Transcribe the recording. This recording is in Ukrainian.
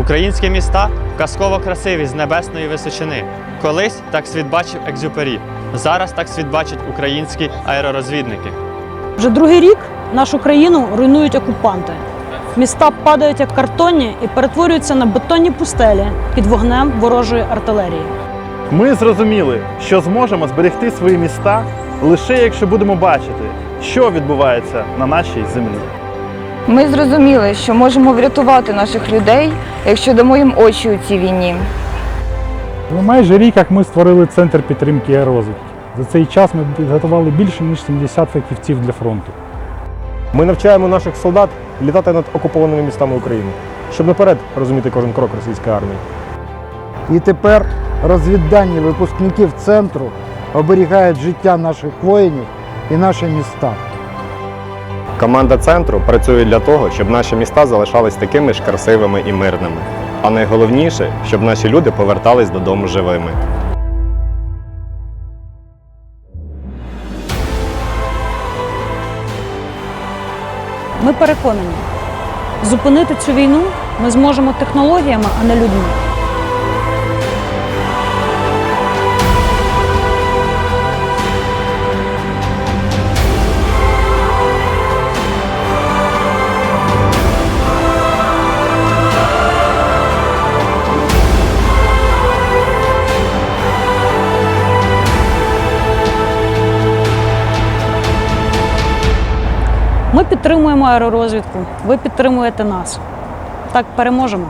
Українські міста казково красиві з небесної височини. Колись так світ бачив Екзюпері. Зараз так світ бачать українські аеророзвідники. Вже другий рік нашу країну руйнують окупанти. Міста падають як картонні і перетворюються на бетонні пустелі під вогнем ворожої артилерії. Ми зрозуміли, що зможемо зберегти свої міста лише якщо будемо бачити, що відбувається на нашій землі. Ми зрозуміли, що можемо врятувати наших людей, якщо дамо їм очі у цій війні. Ну, майже рік, як ми створили центр підтримки аеророзвідки. За цей час ми підготували більше ніж 70 фахівців для фронту. Ми навчаємо наших солдат літати над окупованими містами України, щоб наперед розуміти кожен крок російської армії. І тепер розвіддані випускників центру оберігають життя наших воїнів і наші міста. Команда центру працює для того, щоб наші міста залишались такими ж красивими і мирними. А найголовніше, щоб наші люди повертались додому живими. Ми переконані, зупинити цю війну ми зможемо технологіями, а не людьми. Ми підтримуємо аеророзвідку, ви підтримуєте нас. Так переможемо.